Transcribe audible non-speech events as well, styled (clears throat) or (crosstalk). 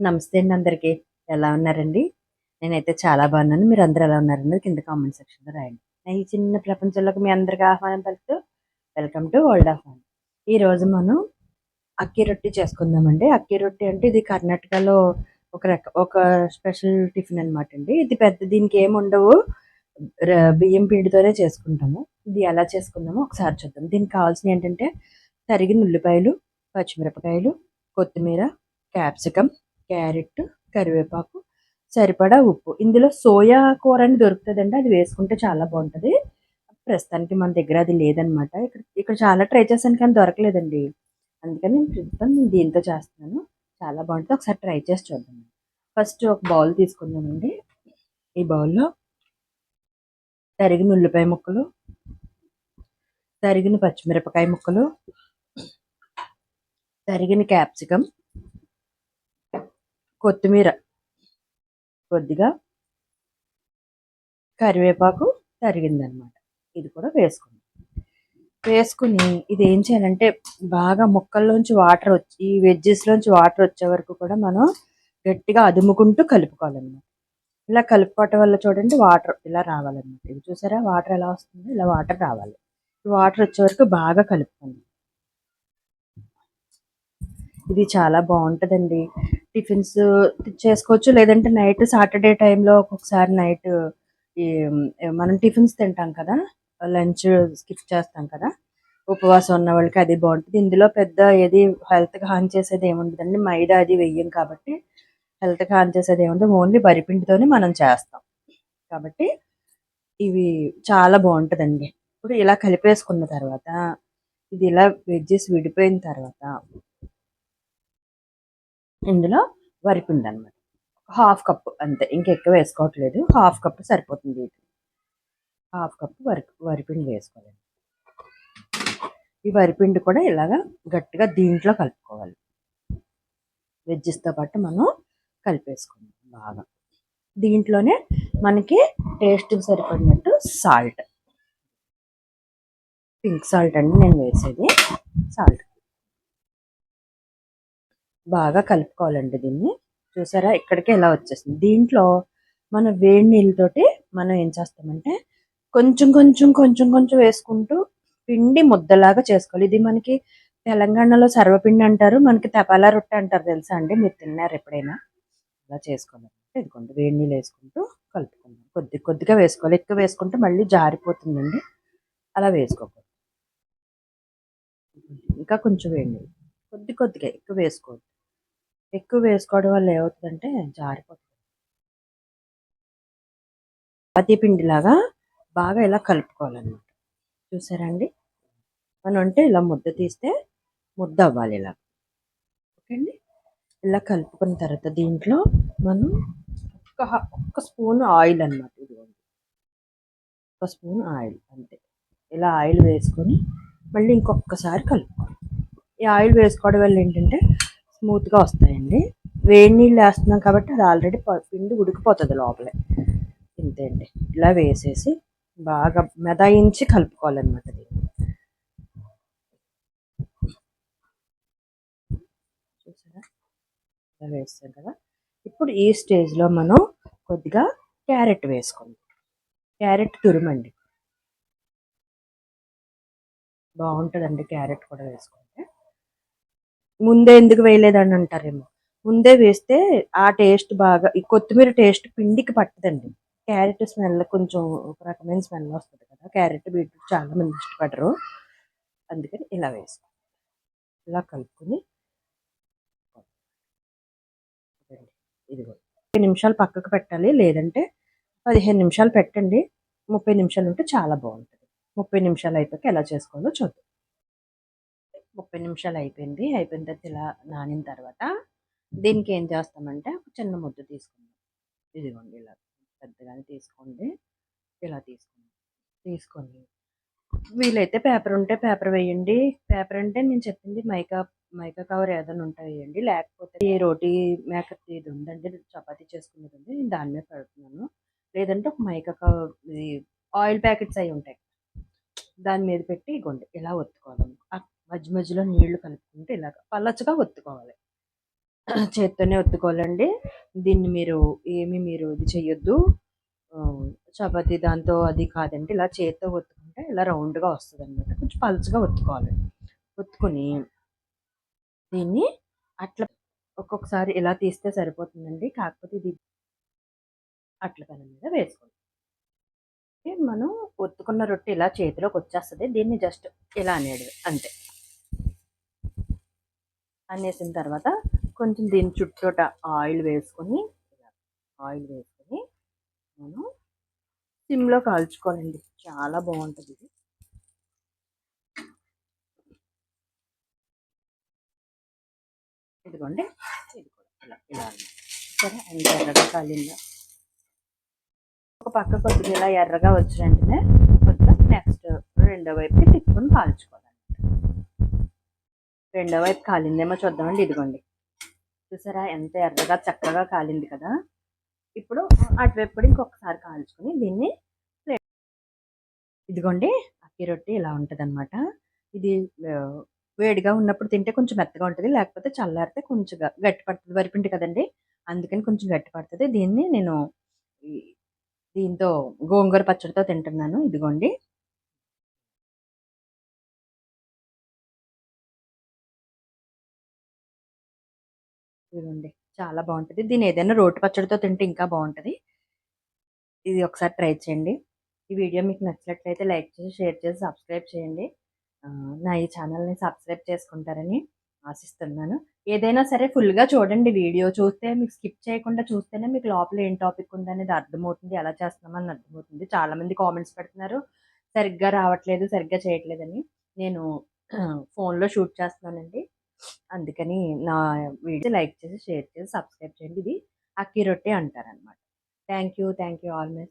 నమస్తే అండి అందరికీ. ఎలా ఉన్నారండి? నేనైతే చాలా బాగున్నాను. మీరు అందరూ ఎలా ఉన్నారండి కింద కామెంట్ సెక్షన్లో రాయండి. నా ఈ చిన్న ప్రపంచంలోకి మీ అందరికీ ఆహ్వానం పలుకుతూ welcome to world of fun ఈ రోజు మనం అక్కి రొట్టి చేసుకుందామండి. అక్కి రొట్టి అంటే ఇది కర్ణాటకలో ఒక రక ఒక స్పెషల్ టిఫిన్ అన్నమాట అండి. ఇది పెద్ద దీనికి ఏమి ఉండవు. బియ్యం పిండితోనే చేసుకుంటాము. ఇది ఎలా చేసుకుందామో ఒకసారి చూద్దాం. దీనికి కావాల్సిన ఏంటంటే తరిగిన ఉల్లిపాయలు పచ్చిమిరపకాయలు కొత్తిమీర క్యాప్సికమ్ క్యారెట్ కరివేపాకు సరిపడా ఉప్పు. ఇందులో సోయా కూర అని దొరుకుతుందండి. అది వేసుకుంటే చాలా బాగుంటుంది. ప్రస్తుతానికి మన దగ్గర అది లేదనమాట ఇక్కడ ఇక్కడ చాలా ట్రై చేశాను కానీ దొరకలేదండి. అందుకని నేను ప్రస్తుతం నేను దీంతో చేస్తున్నాను. చాలా బాగుంటుంది. ఒకసారి ట్రై చేసి చూద్దాం. ఫస్ట్ ఒక బౌల్ తీసుకుందామండి. ఈ బౌల్లో తరిగిన ఉల్లిపాయ ముక్కలు తరిగిన పచ్చిమిరపకాయ ముక్కలు తరిగిన క్యాప్సికమ్ కొత్తిమీర కొద్దిగా కరివేపాకు తరిగిందనమాట. ఇది కూడా వేసుకుందాం. వేసుకుని ఇది ఏం చేయాలంటే బాగా ముక్కల్లోంచి వాటర్ వచ్చి ఈ వెజ్జెస్లోంచి వాటర్ వచ్చే వరకు కూడా మనం గట్టిగా అదుముకుంటూ కలుపుకోవాలన్నమాట. ఇలా కలుపుకోవటం వల్ల చూడండి వాటర్ ఇలా రావాలన్నమాట. ఇది చూసారా? వాటర్ ఎలా వస్తుంది ఇలా వాటర్ రావాలి. ఈ వాటర్ వచ్చే వరకు బాగా కలుపుకోండి. ఇది చాలా బాగుంటుందండి. టిఫిన్స్ చేసుకోవచ్చు. లేదంటే నైట్ సాటర్డే టైంలో ఒక్కొక్కసారి నైట్ ఈ మనం టిఫిన్స్ తింటాం కదా? లంచ్ స్కిప్ చేస్తాం కదా. ఉపవాసం ఉన్న వాళ్ళకి అది బాగుంటుంది. ఇందులో పెద్ద ఏది హెల్త్కి హాని చేసేది ఏముండదండి. మైదా అది వెయ్యం కాబట్టి హెల్త్కి హాని చేసేది ఏముండదు. ఓన్లీ వరిపిండితోనే మనం చేస్తాం. కాబట్టి ఇవి చాలా బాగుంటుందండి. ఇప్పుడు ఇలా కలిపేసుకున్న తర్వాత ఇది ఇలా వెజ్జెస్ విడిపోయిన తర్వాత ఇందులో వరిపిండి అనమాట హాఫ్ కప్ అంతే. ఇంకెక్కువ వేసుకోవట్లేదు. హాఫ్ కప్ సరిపోతుంది. హాఫ్ కప్ వరి వరిపిండి వేసుకోవాలి. ఈ వరిపిండి కూడా ఇలాగా గట్టిగా దీంట్లో కలుపుకోవాలి. వెజ్జెస్తో పాటు మనం కలిపేసుకుందాం బాగా. దీంట్లోనే మనకి టేస్ట్కి సరిపడినట్టు సాల్ట్. పింక్ సాల్ట్ అండి నేను వేసేది. సాల్ట్. బాగా కలుపుకోవాలండి దీన్ని. చూసారా? ఇక్కడికి ఎలా వచ్చేసింది. దీంట్లో మన వేడి నీళ్ళతోటి మనం ఏం చేస్తామంటే కొంచెం కొంచెం కొంచెం కొంచెం వేసుకుంటూ పిండి ముద్దలాగా చేసుకోవాలి. ఇది మనకి తెలంగాణలో సర్వపిండి అంటారు మనకి తపాలా రొట్టె అంటారు తెలుసా అండి? మీరు తిన్నారు ఎప్పుడైనా? అలా చేసుకోవాలంటే ఇదిగోండి వేడి నీళ్ళు వేసుకుంటూ కలుపుకుందాం. కొద్ది కొద్దిగా వేసుకోవాలి. ఎక్కువ వేసుకుంటే మళ్ళీ జారిపోతుందండి. అలా వేసుకోకూడదు. ఇంకా కొంచెం వేడి నీళ్ళు. కొద్ది కొద్దిగా ఎక్కువ వేసుకోవద్దు. ఎక్కువ వేసుకోవడం వల్ల ఏమవుతుందంటే జారిపోతుంది. చపాతీ పిండిలాగా బాగా ఇలా కలుపుకోవాలన్నమాట. చూసారండి? మనం అంటే ఇలా ముద్ద తీస్తే ముద్ద అవ్వాలి ఇలా. ఓకే అండి ఇలా కలుపుకున్న తర్వాత దీంట్లో మనం ఒక్క ఒక్క స్పూన్ ఆయిల్ అన్నమాట ఇదిగోండి. ఒక స్పూన్ ఆయిల్ అంతే. ఇలా ఆయిల్ వేసుకొని మళ్ళీ ఇంకొకసారి కలుపుకోవాలి. ఈ ఆయిల్ వేసుకోవడం వల్ల ఏంటంటే స్మూత్గా వస్తాయండి. వేడి నీళ్ళు వేస్తున్నాం కాబట్టి అది ఆల్రెడీ పిండి ఉడికిపోతుంది లోపలే. ఇంతే అండి. ఇలా వేసేసి బాగా మెదాయించి కలుపుకోవాలన్నమాట దీన్ని. చూసారా? ఇలా వేస్తాం కదా. ఇప్పుడు ఈ స్టేజ్లో మనం కొద్దిగా క్యారెట్ వేసుకోండి క్యారెట్ తురుమండి. బాగుంటుందండి క్యారెట్ కూడా వేసుకుంటే. ముందే ఎందుకు వేయలేదని అంటారేమో. ముందే వేస్తే ఆ టేస్ట్ బాగా ఈ కొత్తిమీర టేస్ట్ పిండికి పట్టదండి. క్యారెట్ స్మెల్ కొంచెం ఒక రకమైన స్మెల్ వస్తుంది కదా క్యారెట్ బీట్రూట్ చాలా మంది ఇష్టపడరు. అందుకని ఇలా వేసుకో. ఇలా కలుపుకొని ఇదిగో ముప్పై నిమిషాలు పక్కకు పెట్టాలి. లేదంటే పదిహేను నిమిషాలు పెట్టండి. ముప్పై నిమిషాలు ఉంటే చాలా బాగుంటుంది. ముప్పై నిమిషాలు అయిపోయాక ఎలా చేసుకోవాలో చూద్దాం. ముప్పై నిమిషాలు అయిపోయింది. అయిపోయిన తర్వాత ఇలా నానిన తర్వాత దీనికి ఏం చేస్తామంటే ఒక చిన్న ముద్ద తీసుకుందాం. ఇదిగోండి ఇలా. పెద్దగానే తీసుకోండి. ఇలా తీసుకోండి తీసుకొని వీలైతే పేపర్ ఉంటే పేపర్ వేయండి. పేపర్ అంటే నేను చెప్పింది మైకా మైకా కవర్ ఏదైనా ఉంటాయండి లేకపోతే ఈ రోటీ మేకప్ ఇది ఉందండి. చపాతీ చేసుకునేది ఉంది. నేను దాని మీద పెడుతున్నాను. లేదంటే ఒక మైకా కవర్ ఇది ఆయిల్ ప్యాకెట్స్ అవి ఉంటాయి. దాని మీద పెట్టి ఇగోండి. ఇలా ఒత్తుకోవాలి. మధ్య మధ్యలో నీళ్ళు కలుపుకుంటే ఇలాగ పలచగా ఒత్తుకోవాలి. చేత్తోనే ఒత్తుకోవాలండి. దీన్ని మీరు ఏమి మీరు ఇది చేయొద్దు చపాతి దాంతో అది కాదండి ఇలా చేత్తో ఒత్తుకుంటే ఇలా రౌండ్గా వస్తుంది అనమాట కొంచెం పలుచగా ఒత్తుకోవాలి ఒత్తుకొని దీన్ని అట్లా ఒక్కొక్కసారి ఇలా తీస్తే సరిపోతుందండి. కాకపోతే ఇది అట్ల పెనం మీద వేసుకోండి. మనం ఒత్తుకున్న రొట్టె ఇలా చేతిలోకి వచ్చేస్తుంది. దీన్ని జస్ట్ ఇలా అనేది అంతే. అనేసిన తర్వాత కొంచెం దీని చుట్టూట ఆయిల్ వేసుకొని ఆయిల్ వేసుకొని నేను సిమ్లో కాల్చుకోవాలండి. చాలా బాగుంటుంది ఇది. ఇదిగోండి. ఇది కూడా ఇలా ఇలా సరే అంత ఎర్రగా కాలిందా? ఒక పక్క కొద్దిగా ఇలా ఎర్రగా వచ్చిన వెంటనే కొద్దిగా నెక్స్ట్ రెండో వైపుకి తిప్పుకొని కాల్చుకోవాలండి రెండో వైపు కాలిందేమో చూద్దామండి. ఇదిగోండి. చూసారా? ఎంత ఎర్రగా చక్కగా కాలింది కదా? ఇప్పుడు అటువైపు కూడా ఇంకొకసారి కాల్చుకొని దీన్ని ప్లేట్ ఇదిగోండి అక్కి రొట్టి ఇలా ఉంటుంది ఇది వేడిగా ఉన్నప్పుడు తింటే కొంచెం మెత్తగా ఉంటుంది లేకపోతే చల్లారితే కొంచెం గట్టి పడుతుంది. వరిపిండి కదండి? అందుకని కొంచెం గట్టి పడుతుంది. దీన్ని నేను దీంతో గోంగూర పచ్చడితో తింటున్నాను. ఇదిగోండి. ఇదిగోండి చాలా బాగుంటుంది. దీన్ని ఏదైనా రోటి పచ్చడితో తింటే ఇంకా బాగుంటుంది. ఇది ఒకసారి ట్రై చేయండి. ఈ వీడియో మీకు నచ్చినట్లయితే లైక్ చేసి షేర్ చేసి సబ్స్క్రైబ్ చేయండి. నా ఈ ఛానల్ని సబ్స్క్రైబ్ చేసుకుంటారని ఆశిస్తున్నాను. ఏదైనా సరే ఫుల్గా చూడండి వీడియో. చూస్తే మీకు స్కిప్ చేయకుండా చూస్తేనే మీకు లోపల ఏం టాపిక్ ఉందనేది అర్థమవుతుంది. ఎలా చేస్తున్నామని అర్థమవుతుంది. చాలామంది కామెంట్స్ పెడుతున్నారు. సరిగ్గా రావట్లేదు సరిగ్గా చేయట్లేదని. నేను (clears throat) ఫోన్లో షూట్ చేస్తున్నానండి. అందుకని నా వీడియో లైక్ చేసి షేర్ చేసి సబ్స్క్రైబ్ చేయండి. ఇది అక్కి రొట్టె అంటారనమాట. Thank you thank you all my